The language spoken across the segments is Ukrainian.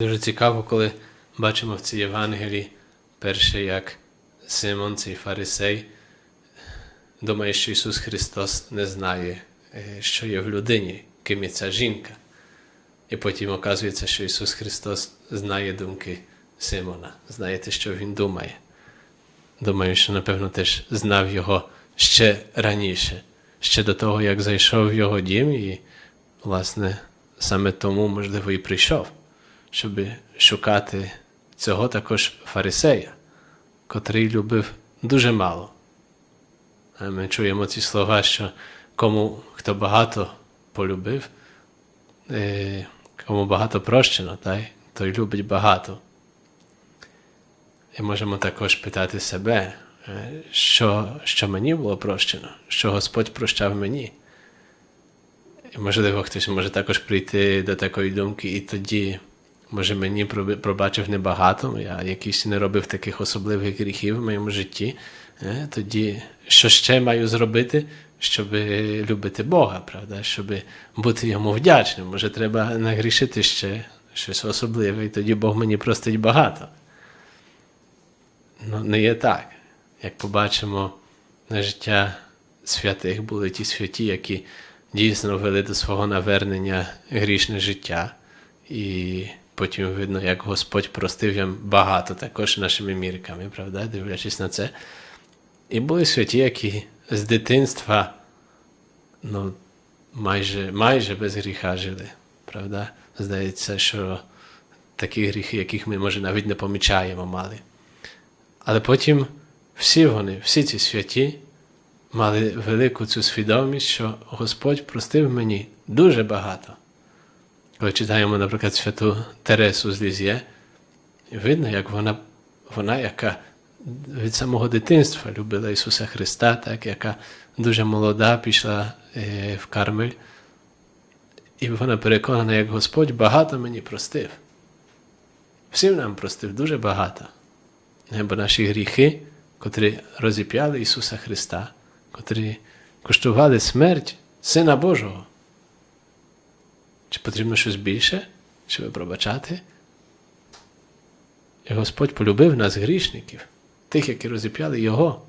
Дуже цікаво, коли бачимо в цій Євангелії перше, як Симон, цей фарисей, думає, що Ісус Христос не знає, е, що є в людині, ким є ця жінка. І потім оказується, що Ісус Христос знає думки Симона, знає те, що Він думає. Думаю, що, напевно, теж знав його ще раніше, ще до того, як зайшов в його дім, і, власне, саме тому, можливо, і прийшов щоб шукати цього також фарисея, котрий любив дуже мало. Ми чуємо ці слова, що кому хто багато полюбив, е, кому багато прощено, той любить багато. І можемо також питати себе, е, що, що мені було прощено, що Господь прощав мені. І можливо, хтось може також прийти до такої думки, і тоді, може, мені пробачив небагато, я якийсь не робив таких особливих гріхів в моєму житті. Е, Тоді що ще маю зробити, щоб любити Бога, правда? щоб бути йому вдячним. Може, треба нагрішити ще щось особливе, і тоді Бог мені простить багато. Ну, не є так. Як побачимо, на життя святих були ті святі, які дійсно вели до свого навернення грішне життя. І потім видно, як Господь простив їм багато також нашими мірками, правда, дивлячись на це. І були святі, які з дитинства ну, майже, майже без гріха жили. Правда? Здається, що такі гріхи, яких ми, може, навіть не помічаємо, мали. Але потім всі вони, всі ці святі, мали велику цю свідомість, що Господь простив мені дуже багато. Коли читаємо, наприклад, святу Тересу з Лізє, видно, як вона, вона, яка від самого дитинства любила Ісуса Христа, так, яка дуже молода пішла е, в Кармель, і вона переконана, як Господь багато мені простив. Всім нам простив дуже багато. Бо наші гріхи, котрі розіп'яли Ісуса Христа, котрі коштували смерть Сина Божого. Чи потрібно щось більше, щоб пробачати? І Господь полюбив нас, грішників, тих, які розіп'яли Його.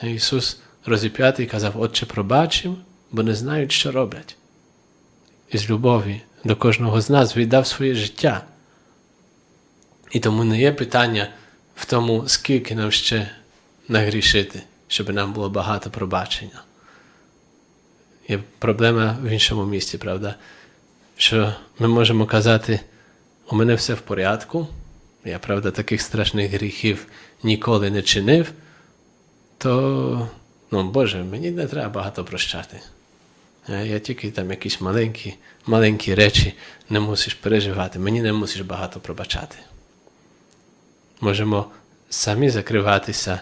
А Ісус розіп'ятий казав, Отче, пробач їм, бо не знають, що роблять. І з любові до кожного з нас віддав своє життя. І тому не є питання в тому, скільки нам ще нагрішити, щоб нам було багато пробачення. Є проблема в іншому місці, правда? Що ми можемо казати, у мене все в порядку, я, правда, таких страшних гріхів ніколи не чинив, то, ну, Боже, мені не треба багато прощати. Я тільки там якісь маленькі, маленькі речі не мусиш переживати, мені не мусиш багато пробачати. Можемо самі закриватися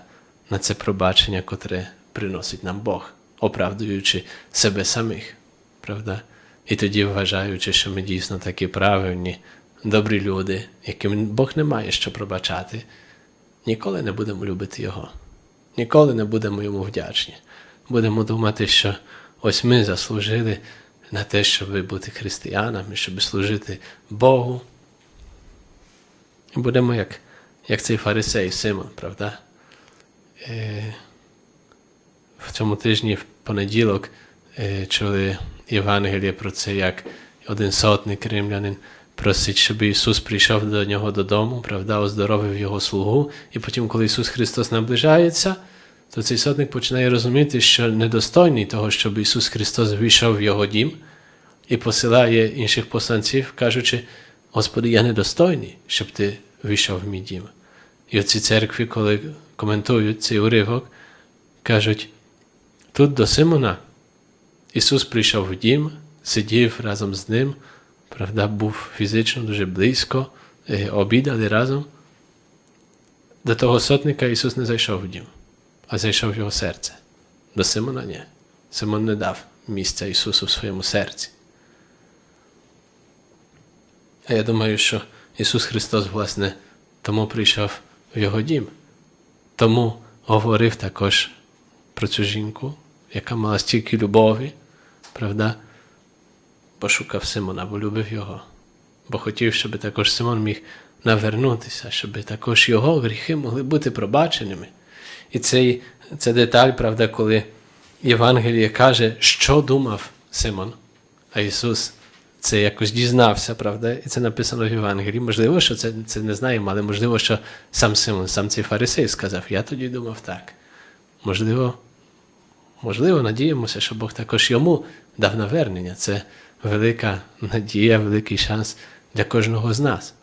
на це пробачення, котре приносить нам Бог, оправдуючи себе самих, правда? І тоді вважаючи, що ми дійсно такі правильні, добрі люди, яким Бог не має що пробачати, ніколи не будемо любити Його, ніколи не будемо йому вдячні. Будемо думати, що ось ми заслужили на те, щоб бути християнами, щоб служити Богу. І будемо як, як цей фарисей Симон, правда? Е, в цьому тижні в понеділок чули Євангеліє про це, як один сотник римлянин просить, щоб Ісус прийшов до нього додому, правда, оздоровив його слугу. І потім, коли Ісус Христос наближається, то цей сотник починає розуміти, що недостойний того, щоб Ісус Христос війшов в його дім і посилає інших посланців, кажучи, Господи, я недостойний, щоб ти війшов в мій дім. І оці церкві, коли коментують цей уривок, кажуть, тут до Симона Ісус прийшов в дім, сидів разом з ним, правда, був фізично дуже близько, е, обідали разом. До того сотника Ісус не зайшов в дім, а зайшов в його серце. До Симона ні. Симон не дав місця Ісусу в своєму серці. А я думаю, що Ісус Христос, власне, тому прийшов в його дім, тому говорив також про цю жінку, яка мала стільки любові, правда? Пошукав Симона, бо любив його. бо хотів, щоб також Симон міг навернутися, щоб також його гріхи могли бути пробаченими. І цей, ця деталь, правда, коли Євангеліє каже, що думав Симон, а Ісус це якось дізнався, правда, і це написано в Євангелії. Можливо, що це, це не знаємо, але можливо, що сам Симон, сам цей фарисей сказав, я тоді думав так. Можливо, можливо, надіємося, що Бог також йому дав навернення. Це велика надія, великий шанс для кожного з нас,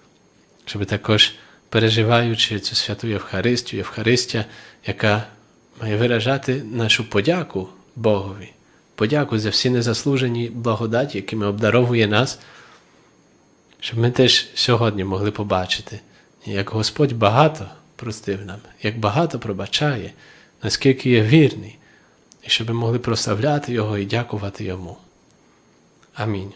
щоб також переживаючи цю святу Євхаристію, Євхаристія, яка має виражати нашу подяку Богові, подяку за всі незаслужені благодаті, якими обдаровує нас, щоб ми теж сьогодні могли побачити, як Господь багато простив нам, як багато пробачає, наскільки є вірний, і щоб могли прославляти Його і дякувати Йому. Амінь.